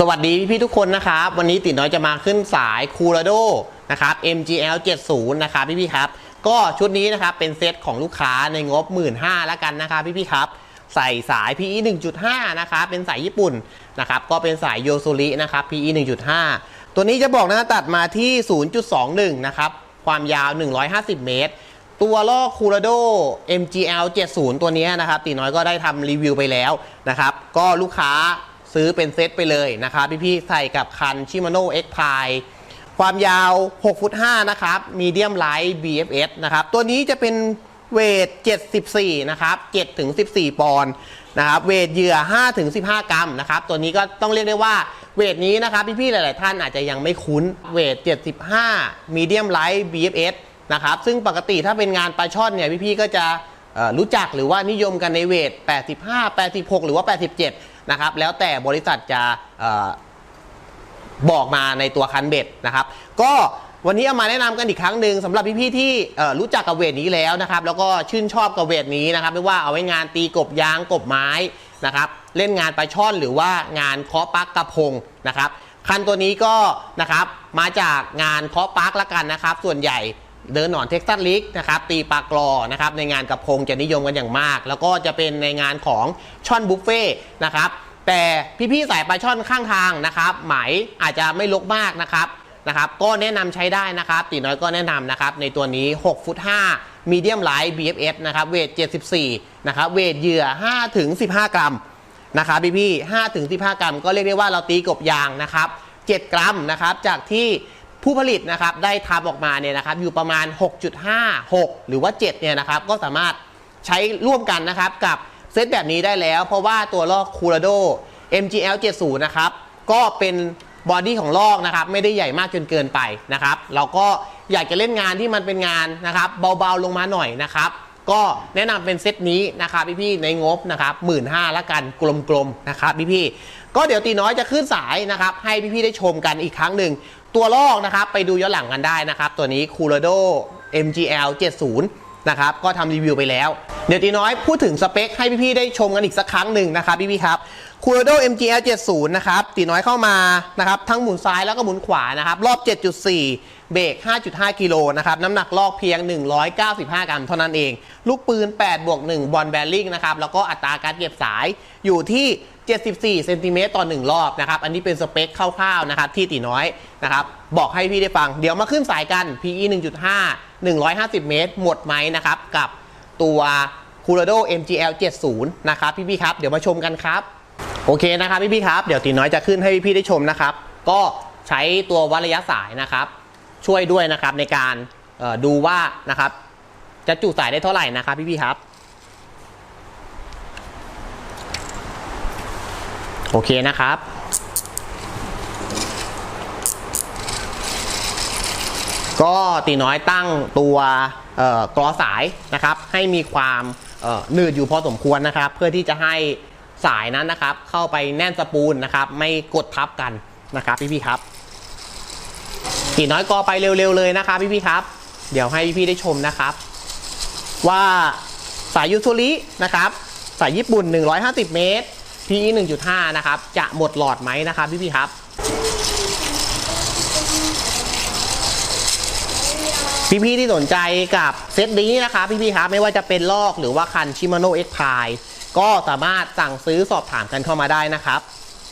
สวัสดีพี่ๆทุกคนนะครับ วันนี้ติดน้อยจะมาขึ้นสายคูราโดนะครับ MGL 70นะครับพี่ๆครับ ก็ชุดนี้นะครับเป็นเซตของลูกค้าในงบ 1 5ื่นแล้วกันนะครับพี่ๆครับ ใส่สาย PE 1.5 นะครับเป็นสายญี่ปุ่นนะครับก็เป็นสายโยโซรินะครับ PE 1.5 ตัวนี้จะบอกนะตัดมาที่ 0.21 นะครับ ความยาว 150 เมตร ตัวลอกคูราโด MGL 70 ตัวนี้นะครับตีน้อยก็ได้ทำรีวิวไปแล้วนะครับก็ลูกค้า ซื้อเป็นเซตไปเลยนะครับพี่ๆใส่กับคันชิมาโน่ X p i ความยาว6ฟุต5นะครับมีเดียมไลท์ BFS นะครับตัวนี้จะเป็นเวท 74 นะครับ7ถึง14 ปอนด์นะครับเวทเหยื่อ5ถึง15 กรัมนะครับตัวนี้ก็ต้องเรียกได้ว่าเวทนี้นะครับพี่ๆหลาย ๆ ท่านอาจจะยังไม่คุ้นเวท 75มีเดียมไลท์ BFS นะครับซึ่งปกติถ้าเป็นงานปลาช่อนเนี่ยพี่ๆก็จะรู้จักหรือว่านิยมกันในเวท 85 86 หรือว่า 87 นะครับ แล้วแต่บริษัทจะออบอกมาในตัวคันเบ็ดนะครับ ก็วันนี้เอามาแนะนำกันอีกครั้งหนึ่งสำหรับพี่ๆที่รู้จักกับเวทนี้แล้วนะครับ แล้วก็ชื่นชอบกับเวทนี้นะครับ ไม่ว่าเอาไว้งานตีกบยางกบไม้นะครับ เล่นงานปลาช่อนหรือว่างานเคาะปักกระพงนะครับคันตัวนี้ก็นะครับมาจากงานเคาะปักละกันนะครับ ส่วนใหญ่ เดินหนอนเท็กซัสลิกนะครับตีปลากรอนะครับในงานกระพงจะนิยมกันอย่างมาก แล้วก็จะเป็นในงานของช่อนบุฟเฟ่นะครับแต่พี่ๆสายปลาช่อนข้างทางนะครับไหมอาจจะไม่ลกมากนะครับนะครับก็แนะนำใช้ได้นะครับตีน้อยก็แนะนำนะครับในตัวนี้6ฟุต5มีเดียมไลท์ BFS นะครับเวท 74นะครับเวทเหยื่อ5ถึง15 กรัมนะครับพี่พี่5ถึง15 กรัม ก็เรียกได้ว่าเราตีกบยางนะครับ7กรัมนะครับจากที่ ผู้ผลิตนะครับได้ทำออกมาเนี่ยนะครับอยู่ประมาณ 6.5 6 หรือว่า7เนี่ยนะครับก็สามารถใช้ร่วมกันนะครับกับเซตแบบนี้ได้แล้ว เพราะว่าตัวลอกคูราโด MGL 70นะครับก็เป็นบอดี้ของลอกนะครับไม่ได้ใหญ่มากจนเกินไปนะครับเราก็อยากจะเล่นงานที่มันเป็นงานนะครับเบาๆลงมาหน่อยนะครับก็แนะนำเป็นเซตนี้นะครับพี่ๆในงบนะครับหมื่นห้าละกันกลมๆนะครับพี่ๆก็เดี๋ยวตีน้อยจะขึ้นสายนะครับให้พี่ๆได้ชมกันอีกครั้งหนึ่ง ตัวลอกนะครับไปดูย้อนหลังกันได้นะครับ ตัวนี้ c o l o r a d o MGL 70 นะครับ ก็ทำรีวิวไปแล้ว เดี๋ยวตีน้อยพูดถึงสเปคให้พี่ๆได้ชมกันอีกสักครั้งหนึ่งนะครับพี่ๆครับ c o l o r a d o MGL 70 นะครับตีน้อยเข้ามานะครับทั้งหมุนซ้ายแล้วก็หมุนขวานะครับ รอบ 7.4 เบรก 5.5 กิโลนะครับ น้ำหนักลอกเพียง 195 กรัมเท่านั้นเอง ลูกปืน 8 บวก 1 บอลแบริ่งนะครับแล้วก็อัตราการเก็บสายอยู่ที่ 74เซนติเมตรต่อ 1 รอบนะครับ อันนี้เป็นสเปคคร่าวๆนะครับที่ตีน้อยนะครับบอกให้พี่ได้ฟัง เดี๋ยวมาขึ้นสายกัน PE 1.5 150 เมตร หมดไหมนะครับ กับตัว c o l o r a d o MGL 70 นะครับพี่ๆครับ เดี๋ยวมาชมกันครับ โอเคนะครับพี่ๆครับ เดี๋ยวตีน้อยจะขึ้นให้พี่ๆได้ชมนะครับ ก็ใช้ตัววัดระยะสายนะครับ ช่วยด้วยนะครับในการดูว่านะครับจะจุสายได้เท่าไหร่นะครับพี่ๆครับ โอเคนะครับ ก็ตีน้อยตั้งตัวก่อกรอสายนะครับ ให้มีความหนืดอยู่พอสมควรนะครับ เพื่อที่จะให้สายนั้นนะครับ เข้าไปแน่นสปูลนะครับ ไม่กดทับกันนะครับพี่ๆครับตีน้อยกอไปเร็วๆเลยนะครับพี่ๆครับ เดี๋ยวให้พี่ๆได้ชมนะครับ ว่าสายยูโซรินะครับ สายญี่ปุ่น 150 เมตร PE 1.5 นะครับ จะหมดหลอดไหมนะครับพี่ๆครับ พี่ๆที่สนใจกับเซตนี้นะครับพี่ๆครับ ไม่ว่าจะเป็นลอกหรือว่าคันชิมาโน่เอ็กพายก็สามารถสั่งซื้อสอบถามกันเข้ามาได้นะครับ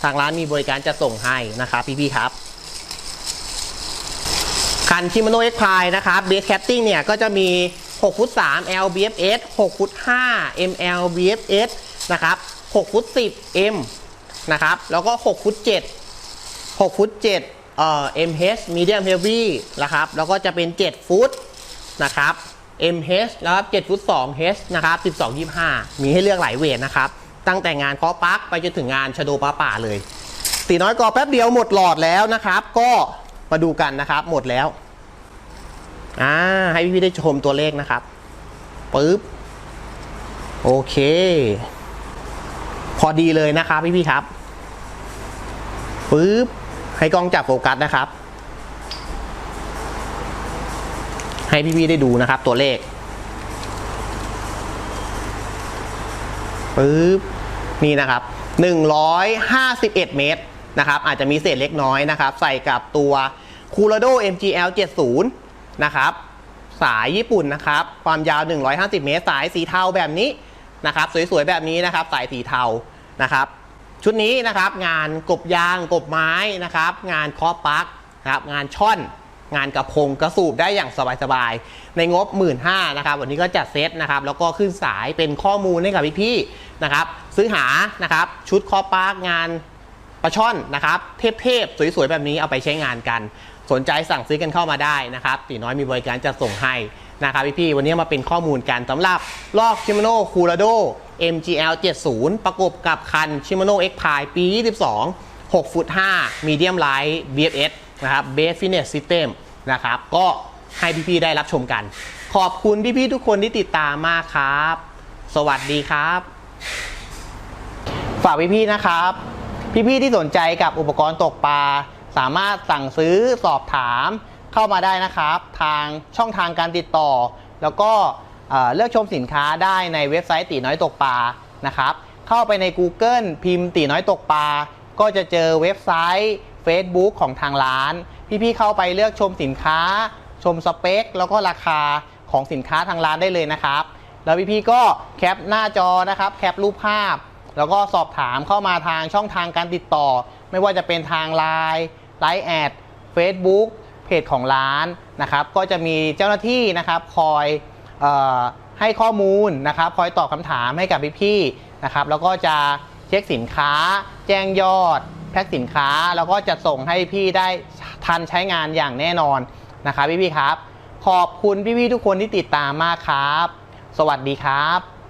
ทางร้านมีบริการจะส่งให้นะครับพี่ๆครับคันชิมาโน่เอ็กพายนะครับเบสแคตติ้งเนี่ยก็จะมี6ฟุต3 L BFS 6ฟุต5 ML BFS นะครับ 6ฟุต10 M นะครับ แล้วก็6ฟุต7 6ฟุต7เอ่อ MH Medium Heavy นะครับ แล้วก็จะเป็น 7 ฟุตนะครับ MH แล้วครับ7ฟุต2 H นะครับ12 25 มีให้เลือกหลายเวทนะครับ ตั้งแต่งานเคาะปักไปจนถึงงานชโดปลาป่าเลยตีน้อยกอแป๊บเดียวหมดหลอดแล้วนะครับ ก็มาดูกันนะครับหมดแล้วอ่าให้พี่ๆได้ชมตัวเลขนะครับปึ๊บโอเค พอดีเลยนะครับพี่ๆครับปึ๊บให้กล้องจับโฟกัสนะครับ ให้พี่ๆได้ดูนะครับ ตัวเลขปึ๊บนี่นะครับ 151 เมตรนะครับ อาจจะมีเศษเล็กน้อยนะครับ ใส่กับตัว c o o l a d o MGL 70 นะครับ สายญี่ปุ่นนะครับ ความยาว 150 เมตร สายสีเทาแบบนี้นะครับ สวยๆ แบบนี้นะครับ สายสีเทา นะครับ ชุดนี้นะครับงานกบยางกบไม้นะครับ งานคาะปลั๊กนะครับงานช่อน งานกระพงกระสูบได้อย่างสบายๆในงบ 1 5ื่นนะครับ วันนี้ก็จัดเซตนะครับ แล้วก็ขึ้นสายเป็นข้อมูลให้กับพี่ๆนะครับ ซื้อหานะครับ ชุดคาะปลั๊กงานปลาช่อนนะครับ เทพๆสวยๆแบบนี้เอาไปใช้งานกัน สนใจสั่งซื้อกันเข้ามาได้นะครับตีน้อยมีบริการจัดส่งให้นะครับพี่ๆวันนี้มาเป็นข้อมูลกันสำหรับลอกชิมโนคูราโด MGL 70 ประกบกับคันชิมโน X p i ปี 22 6ฟุต5 Medium Light BFS นะครับ Base Fitness System นะครับ ก็ให้พี่ๆได้รับชมกัน ขอบคุณพี่ๆทุกคนที่ติดตามมากครับ สวัสดีครับ ฝากพี่ๆนะครับ พี่ๆที่สนใจกับอุปกรณ์ตกปลา สามารถสั่งซื้อสอบถามเข้ามาได้นะครับ ทางช่องทางการติดต่อ แล้วก็ เเลือกชมสินค้าได้ในเว็บไซต์ตีน้อยตกปลานะครับเข้าไปใน Google พิมพ์ตีน้อยตกปลาก็จะเจอเว็บไซต์ Facebook ของทางร้าน พี่ๆเข้าไปเลือกชมสินค้า ชมสเปค แล้วก็ราคาของสินค้าทางร้านได้เลยนะครับ แล้วพี่ๆก็แคปหน้าจอนะครับ แคปรูปภาพ แล้วก็สอบถามเข้ามาทางช่องทางการติดต่อ ไม่ว่าจะเป็นทาง Line ไลน์แอด Facebook เพจของร้านนะครับ ก็จะมีเจ้าหน้าที่นะครับคอย ให้ข้อมูลนะครับ คอยตอบคำถามให้กับพี่ๆนะครับ แล้วก็จะเช็คสินค้า แจ้งยอด แพ็คสินค้า แล้วก็จะส่งให้พี่ได้ทันใช้งานอย่างแน่นอนนะครับพี่ๆครับ ขอบคุณพี่ๆทุกคนที่ติดตามมากครับ สวัสดีครับ